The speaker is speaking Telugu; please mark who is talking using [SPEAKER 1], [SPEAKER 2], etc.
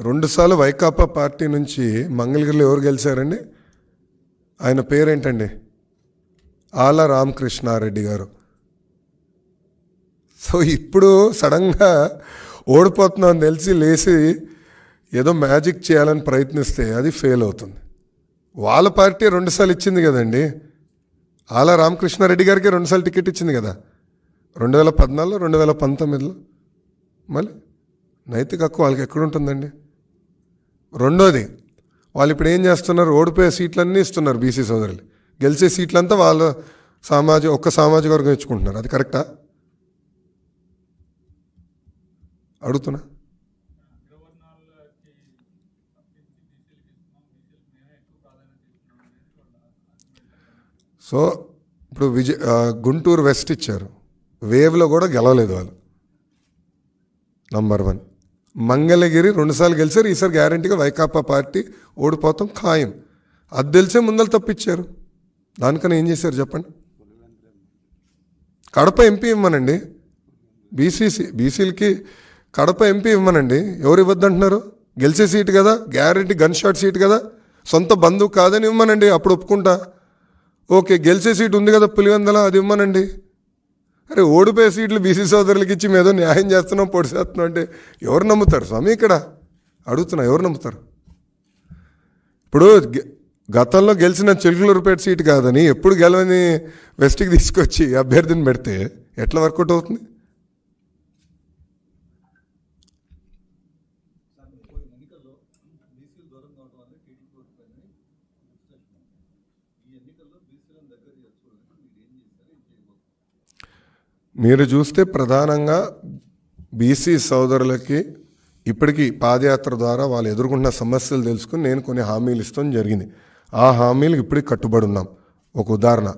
[SPEAKER 1] రెండుసార్లు వైకాపా పార్టీ నుంచి మంగళగిరిలో ఎవరు గెలిచారండి? ఆయన పేరేంటండి? ఆల రామకృష్ణారెడ్డి గారు. సో ఇప్పుడు సడన్గా ఓడిపోతున్నాను అని తెలిసి లేచి ఏదో మ్యాజిక్ చేయాలని ప్రయత్నిస్తే అది ఫెయిల్ అవుతుంది. వాళ్ళ పార్టీ రెండుసార్లు ఇచ్చింది కదండి? ఆల రామకృష్ణారెడ్డి గారికి రెండుసార్లు టికెట్ ఇచ్చింది కదా? రెండు వేల పద్నాలుగులో రెండు వేల పంతొమ్మిదిలో. మళ్ళీ నైతిక హక్కు వాళ్ళకి ఎక్కడుంటుందండి రెండోది వాళ్ళు ఇప్పుడు ఏం చేస్తున్నారు? ఓడిపోయే సీట్లన్నీ ఇస్తున్నారు బీసీ సోదరులు. గెలిచే సీట్లంతా వాళ్ళ సామాజిక ఒక్క సామాజిక వర్గం ఇచ్చుకుంటున్నారు. అది కరెక్టా? అడుగుతున్నా? సో ఇప్పుడు విజయ్ గుంటూరు వెస్ట్ ఇచ్చారు. వేవ్లో కూడా గెలవలేదు వాళ్ళు. నంబర్ వన్ మంగళగిరి రెండుసార్లు గెలిచారు. ఈసారి గ్యారంటీగా వైకాపా పార్టీ ఓడిపోతాం ఖాయం. అది తెలిసే ముందర తప్పించారు దానికన్నా ఏం చేశారు చెప్పండి? కడప ఎంపీ ఇవ్వమనండి. బీసీసీ బీసీలకి కడప ఎంపీ ఇవ్వమనండి. ఎవరు ఇవ్వద్దంటున్నారు? గెలిచే సీటు కదా గ్యారంటీ గన్ షాట్ సీట్ కదా. సొంత బంధువు కాదని ఇవ్వమనండి అప్పుడు ఒప్పుకుంటా. ఓకే గెలిచే సీట్ ఉంది కదా పులివెందల అది ఇవ్వమనండి. అరే ఓడిపోయే సీట్లు బీసీ సోదరులకి ఇచ్చి మేదో న్యాయం చేస్తున్నాం పొడి చేస్తున్నాం అంటే ఎవరు నమ్ముతారు? స్వామి ఇక్కడ అడుగుతున్నా ఎవరు నమ్ముతారు? ఇప్పుడు గె- గతంలో గెలిచిన చిలుకలూరుపేట సీటు కాదని ఎప్పుడు గెలవని వెస్ట్కి తీసుకొచ్చి అభ్యర్థిని పెడితే ఎట్లా వర్కౌట్ అవుతుంది? మీరు చూస్తే ప్రధానంగా బీసీ సోదరులకి ఇప్పటికీ పాదయాత్ర ద్వారా వాళ్ళు ఎదుర్కొంటున్న సమస్యలు తెలుసుకుని నేను కొన్ని హామీలు ఇస్తాం జరిగింది. ఆ హామీలు ఇప్పటికి కట్టుబడి ఉన్నాం. ఒక ఉదాహరణ.